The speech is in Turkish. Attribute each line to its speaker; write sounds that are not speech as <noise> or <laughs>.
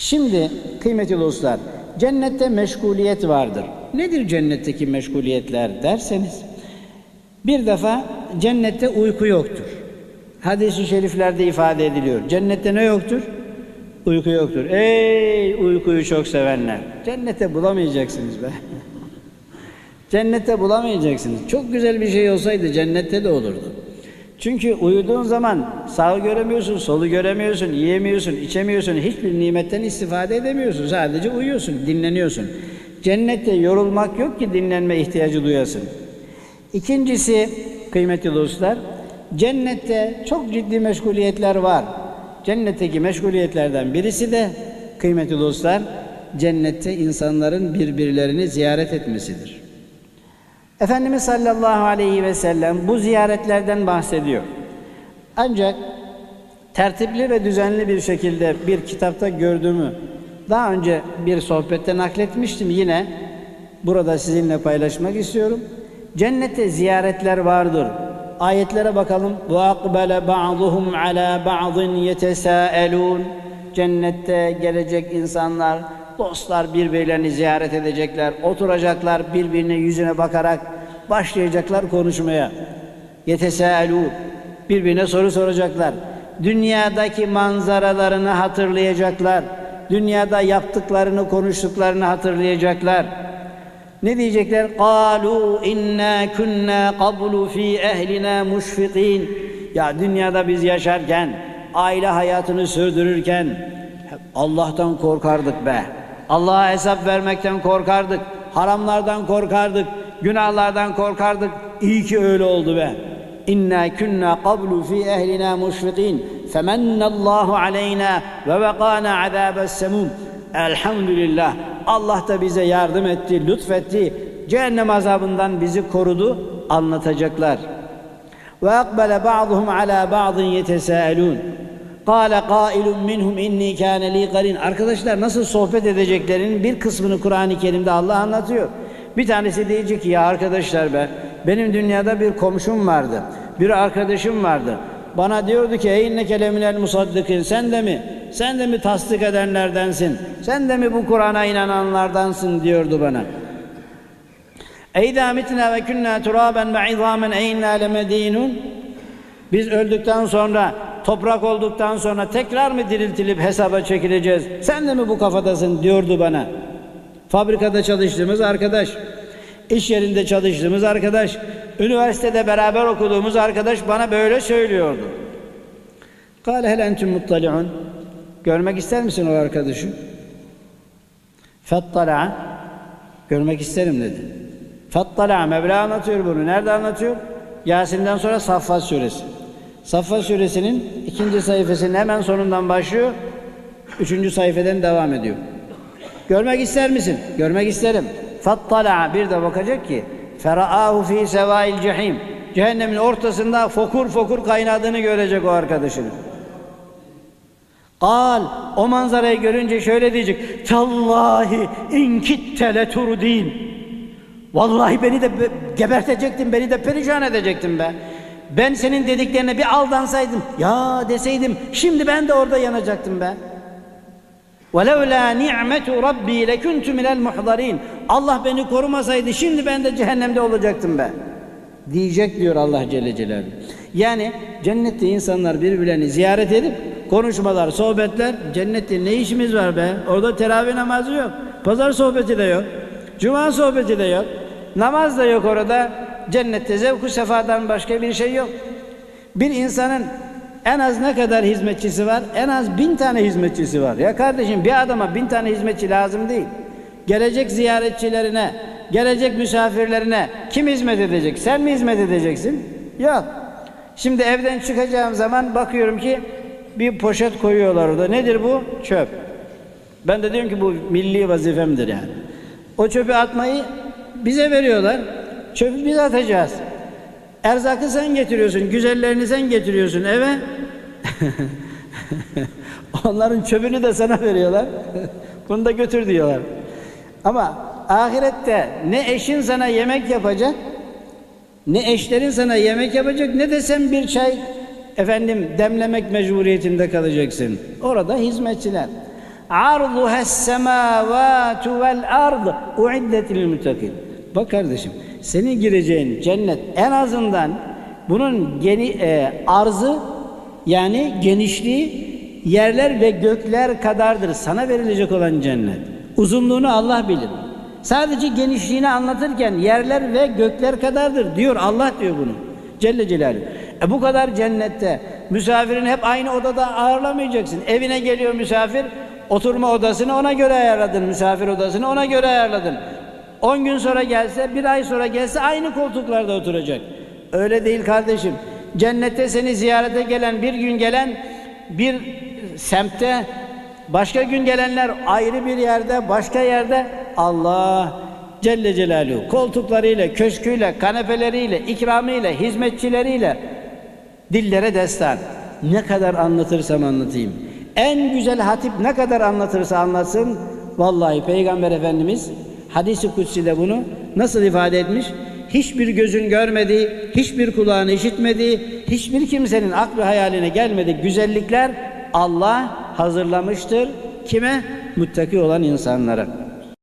Speaker 1: Şimdi kıymetli dostlar, cennette meşguliyet vardır. Nedir cennetteki meşguliyetler derseniz, bir defa cennette uyku yoktur. Hadis-i şeriflerde ifade ediliyor. Cennette ne yoktur? Uyku yoktur. Ey uykuyu çok sevenler. Cennette bulamayacaksınız be. <laughs> Cennette bulamayacaksınız. Çok güzel bir şey olsaydı cennette de olurdu. Çünkü uyuduğun zaman sağı göremiyorsun, solu göremiyorsun, yiyemiyorsun, içemiyorsun, hiçbir nimetten istifade edemiyorsun. Sadece uyuyorsun, dinleniyorsun. Cennette yorulmak yok ki dinlenme ihtiyacı duyasın. İkincisi kıymetli dostlar, cennette çok ciddi meşguliyetler var. Cennetteki meşguliyetlerden birisi de kıymetli dostlar, cennette insanların birbirlerini ziyaret etmesidir. Efendimiz sallallahu aleyhi ve sellem bu ziyaretlerden bahsediyor. Ancak tertipli ve düzenli bir şekilde bir kitapta gördüğümü daha önce bir sohbette nakletmiştim yine burada sizinle paylaşmak istiyorum. Cennette ziyaretler vardır. Ayetlere bakalım. Akbele ba'duhum ala ba'din yetesâelûn. Cennette gelecek insanlar, Dostlar birbirlerini ziyaret edecekler, oturacaklar, birbirine yüzüne bakarak başlayacaklar konuşmaya. Yeteselû, birbirine soru soracaklar. Dünyadaki manzaralarını hatırlayacaklar. Dünyada yaptıklarını, konuştuklarını hatırlayacaklar. Ne diyecekler? Kalu inna kunna qablu fi ehlina mushfiqin. Ya dünyada biz yaşarken, aile hayatını sürdürürken Allah'tan korkardık be. Allah'a hesap vermekten korkardık. Haramlardan korkardık. Günahlardan korkardık. İyi ki öyle oldu be. İnna kunna qablu fi ehlina mushfiqin. Femennallahu aleyna ve vekana azabes semum. Elhamdülillah. Allah da bize yardım etti, lütfetti. Cehennem azabından bizi korudu anlatacaklar. Ve akbele ba'duhum ala ba'din yetesâelûn. Kâle kâilun minhum inni kâne li qarin. Arkadaşlar nasıl sohbet edeceklerinin bir kısmını Kur'an-ı Kerim'de Allah anlatıyor. Bir tanesi diyecek ki ya arkadaşlar be benim dünyada bir komşum vardı. Bir arkadaşım vardı. Bana diyordu ki ey inneke leminel musaddikin sen de mi? Sen de mi tasdik edenlerdensin? Sen de mi bu Kur'an'a inananlardansın diyordu bana. Eydâ mitnâ ve künnâ turâben ve izâmen eynnâ lemedînun. Biz öldükten sonra, toprak olduktan sonra tekrar mı diriltilip hesaba çekileceğiz? Sen de mi bu kafadasın diyordu bana. Fabrikada çalıştığımız arkadaş, iş yerinde çalıştığımız arkadaş, üniversitede beraber okuduğumuz arkadaş bana böyle söylüyordu. Kâle hel entüm muttali'un. Görmek ister misin o arkadaşı? Fettala. Görmek isterim dedi. Fettala. Mevla anlatıyor bunu. Nerede anlatıyor? Yasin'den sonra Saffat suresi. Saffat suresinin ikinci sayfasının hemen sonundan başlıyor. Üçüncü sayfeden devam ediyor. Görmek ister misin? Görmek isterim. Fattala bir de bakacak ki feraahu fi sevail cehim. Cehennemin ortasında fokur fokur kaynadığını görecek o arkadaşının. Kal o manzarayı görünce şöyle diyecek. Tallahi inkitte leturdin. Vallahi beni de gebertecektin, beni de perişan edecektin be. Ben senin dediklerine bir aldansaydım, ya deseydim, şimdi ben de orada yanacaktım be. وَلَوْلَا نِعْمَةُ رَبِّي لَكُنْتُ مِنَ الْمُحْضَرِينَ Allah beni korumasaydı şimdi ben de cehennemde olacaktım be. Diyecek diyor Allah Celle Celaluhu. Yani cennette insanlar birbirlerini ziyaret edip konuşmalar, sohbetler. Cennette ne işimiz var be? Orada teravih namazı yok. Pazar sohbeti de yok. Cuma sohbeti de yok. Namaz da yok orada. Cennette zevku sefadan başka bir şey yok. Bir insanın en az ne kadar hizmetçisi var? En az bin tane hizmetçisi var. Ya kardeşim bir adama bin tane hizmetçi lazım değil. Gelecek ziyaretçilerine, gelecek misafirlerine kim hizmet edecek? Sen mi hizmet edeceksin? Yok. Şimdi evden çıkacağım zaman bakıyorum ki bir poşet koyuyorlar orada. Nedir bu? Çöp. Ben de diyorum ki bu milli vazifemdir yani. O çöpü atmayı bize veriyorlar. Çöpü biz atacağız. Erzakı sen getiriyorsun, güzellerini sen getiriyorsun eve. <laughs> Onların çöpünü de sana veriyorlar. <laughs> Bunu da götür diyorlar. Ama ahirette ne eşin sana yemek yapacak, ne eşlerin sana yemek yapacak, ne de sen bir çay efendim demlemek mecburiyetinde kalacaksın. Orada hizmetçiler. arduha semavatu vel ard uiddet lil muttakin. Bak kardeşim, senin gireceğin cennet en azından bunun geni, e, arzı yani genişliği yerler ve gökler kadardır sana verilecek olan cennet. Uzunluğunu Allah bilir. Sadece genişliğini anlatırken yerler ve gökler kadardır diyor Allah diyor bunu. Celle Celaluhu. E bu kadar cennette misafirini hep aynı odada ağırlamayacaksın. Evine geliyor misafir, oturma odasını ona göre ayarladın, misafir odasını ona göre ayarladın. 10 gün sonra gelse, bir ay sonra gelse aynı koltuklarda oturacak. Öyle değil kardeşim. Cennette seni ziyarete gelen, bir gün gelen bir semtte, başka gün gelenler ayrı bir yerde, başka yerde Allah Celle Celaluhu koltuklarıyla, köşküyle, kanepeleriyle, ikramıyla, hizmetçileriyle dillere destan. Ne kadar anlatırsam anlatayım. En güzel hatip ne kadar anlatırsa anlatsın. Vallahi Peygamber Efendimiz hadisi kutsi'de bunu nasıl ifade etmiş? Hiçbir gözün görmediği, hiçbir kulağın işitmediği, hiçbir kimsenin aklı hayaline gelmediği güzellikler Allah hazırlamıştır. Kime? Muttaki olan insanlara.